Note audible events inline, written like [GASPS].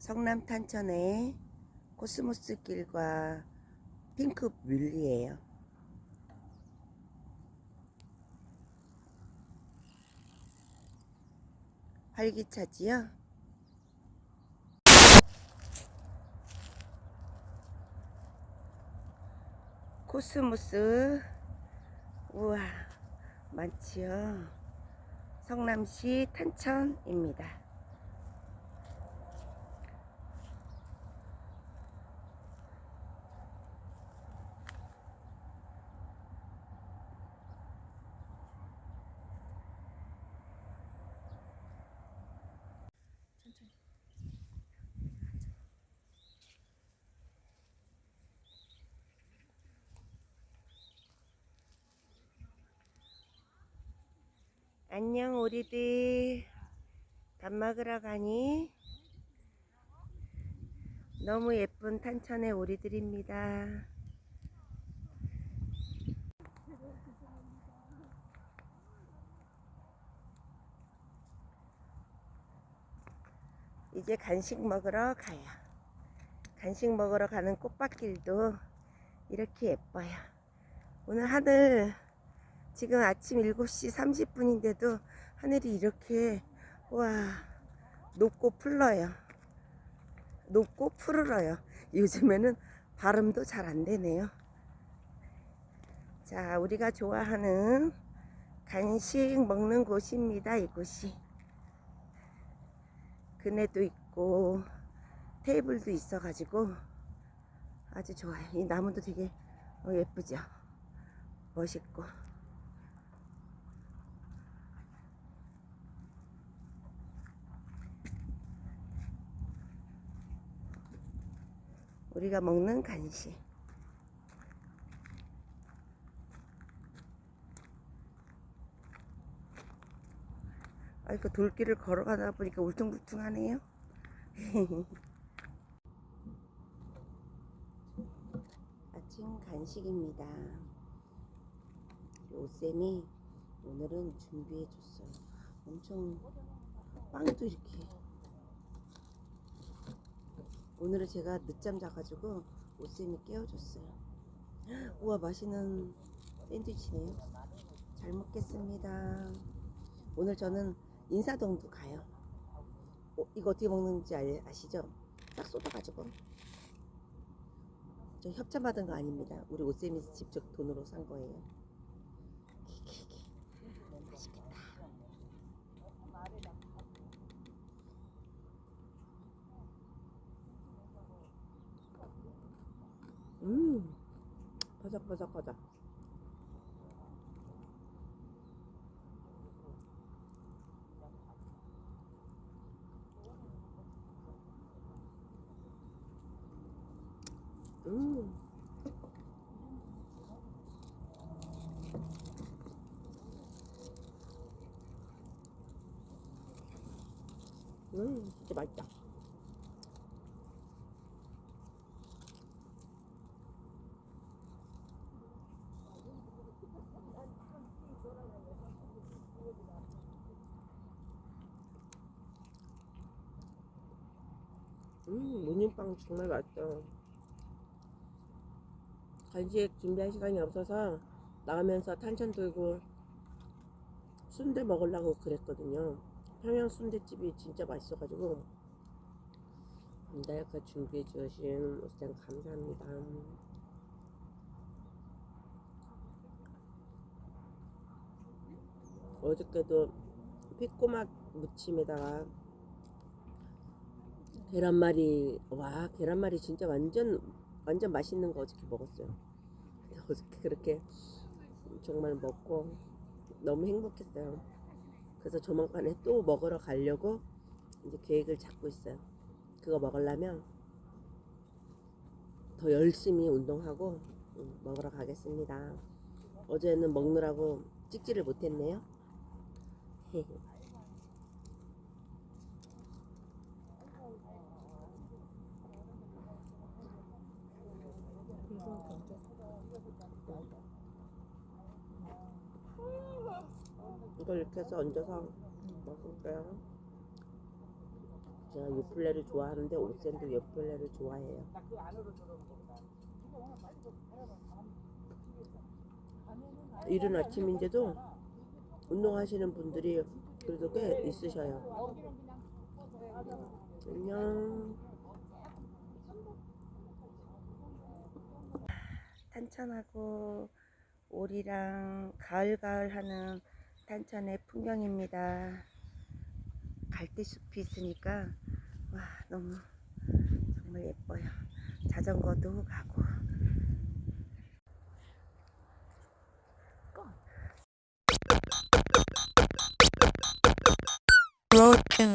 성남 탄천의 코스모스 길과 핑크 뮬리예요. 활기차지요? 코스모스 우와 많지요. 성남시 탄천입니다. 안녕 오리들 밥 먹으러 가니? 너무 예쁜 탄천의 오리들입니다. 이제 간식 먹으러 가요. 간식 먹으러 가는 꽃밭길도 이렇게 예뻐요. 오늘 하늘 지금 아침 7시 30분인데도 하늘이 이렇게 와 높고 풀러요. 높고 푸르러요. 요즘에는 발음도 잘 안 되네요. 자, 우리가 좋아하는 간식 먹는 곳입니다. 이곳이. 그네도 있고 테이블도 있어 가지고 아주 좋아요. 이 나무도 되게 어, 예쁘죠. 멋있고. 우리가 먹는 간식. 아이고 돌길을 걸어가다 보니까 울퉁불퉁하네요. [LAUGHS] 아침 간식입니다. 오쌤이 오늘은 준비해 줬어요. 엄청 빵도 이렇게. 오늘은 제가 늦잠 자가지고 오쌤이 깨워줬어요. [GASPS] 우와 맛있는 샌드위치네요. 잘 먹겠습니다. 오늘 저는 인사동도 가요. 어, 이거 어떻게 먹는지 알, 아시죠? 딱 쏟아가지고. 저 협찬 받은 거 아닙니다. 우리 오쌤이 직접 돈으로 산 거예요. 키키키. 맛있겠다. 음, 바삭바삭하다. 음. 음, 진짜 맛있다. 음, 모닝빵 정말 맛있어. 간식 준비할 시간이 없어서 나가면서 탄천 돌고 순대 먹으려고 그랬거든요. 평양 순대집이 진짜 맛있어가지고 감다약과 준비해 주신 오스장 감사합니다. 어저께도 피꼬맛 무침에다가 계란말이 와 계란말이 진짜 완전 완전 맛있는 거 어저께 먹었어요. [LAUGHS] 어저께 그렇게 정말 먹고 너무 행복했어요. 그래서 조만간에 또 먹으러 가려고 이제 계획을 잡고 있어요. 그거 먹으려면 더 열심히 운동하고 음, 먹으러 가겠습니다. 어제는 먹느라고 찍지를 못했네요. [LAUGHS] 이걸 이렇게 해서 얹어서 먹을게요. 제가 요플레를 좋아하는데 오센도 요플레를 좋아해요. 이른 아침인데도 운동하시는 분들이 그래도 꽤 있으셔요. 안녕. 탄천하고 오리랑 가을가을 하는 탄천의 풍경입니다. 갈대숲이 있으니까 와 너무 정말 예뻐요. 자전거도 가고